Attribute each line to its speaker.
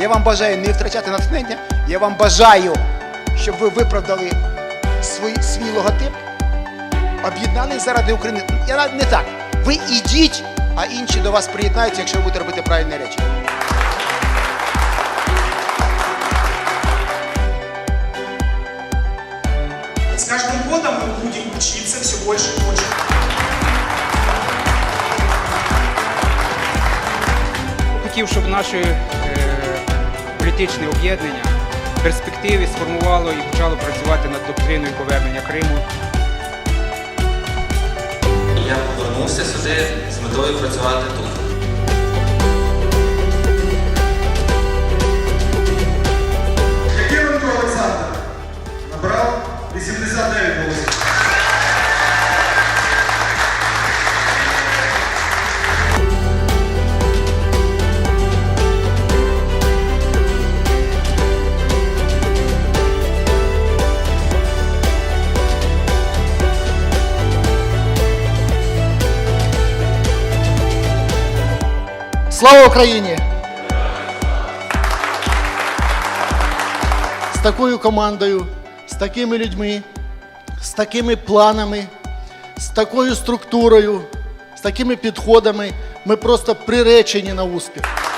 Speaker 1: Я вам бажаю не втрачати натхнення. Я вам бажаю, щоб ви виправдали свій, свій логотип, об'єднались заради України. Я не так. Ви ідіть, а інші до вас приєднаються, якщо ви будете робити правильні речі.
Speaker 2: С каждым годом мы будем учиться все больше и больше.
Speaker 3: Хотів, щоб наше е, політичне об'єднання в перспективі сформувало і почало працювати над доктриною повернення Криму.
Speaker 4: Я повернувся сюди з метою працювати тут.
Speaker 5: Слава Україні! З такою командою, з такими людьми, з такими планами, з такою структурою, з такими підходами ми просто приречені на успіх.